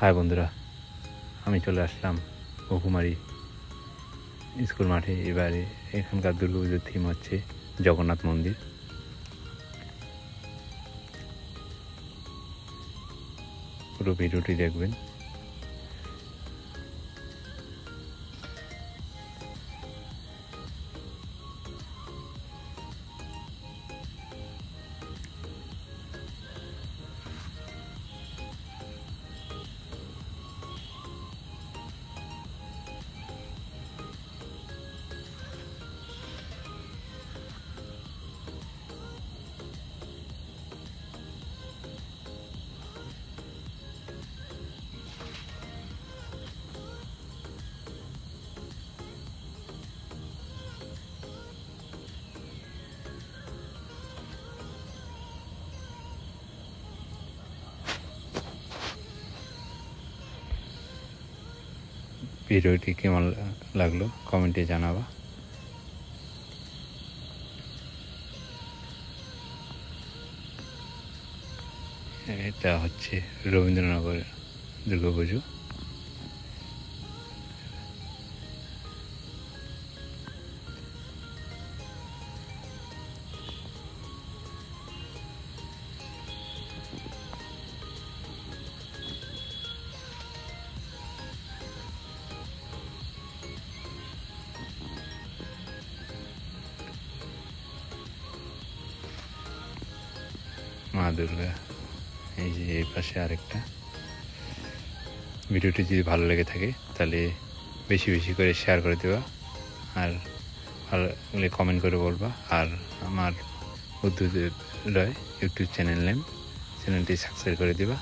High বন্ধুরা, আমি চলে আসলাম বহুমারি স্কুল মাঠে। এবারে এখানকার দুর্গাপুজোর থিম হচ্ছে জগন্নাথ মন্দির। পুরো ভিডিওটি দেখবেন। ভিডিওটি কেমন লাগল কমেন্টে জানাবা। এটা হচ্ছে রবীন্দ্রনগরের দুর্গাপুজো। মা দুর্গা এই যে এই পাশে আরেকটা। ভিডিওটি যদি ভালো লেগে থাকে, তাহলে বেশি বেশি করে শেয়ার করে দেবা। আর ভালো কমেন্ট করে বলবা। আর আমার উদ্যোগ রয় ইউটিউব চ্যানেল নেম চ্যানেলটি সাবস্ক্রাইব করে দিবা।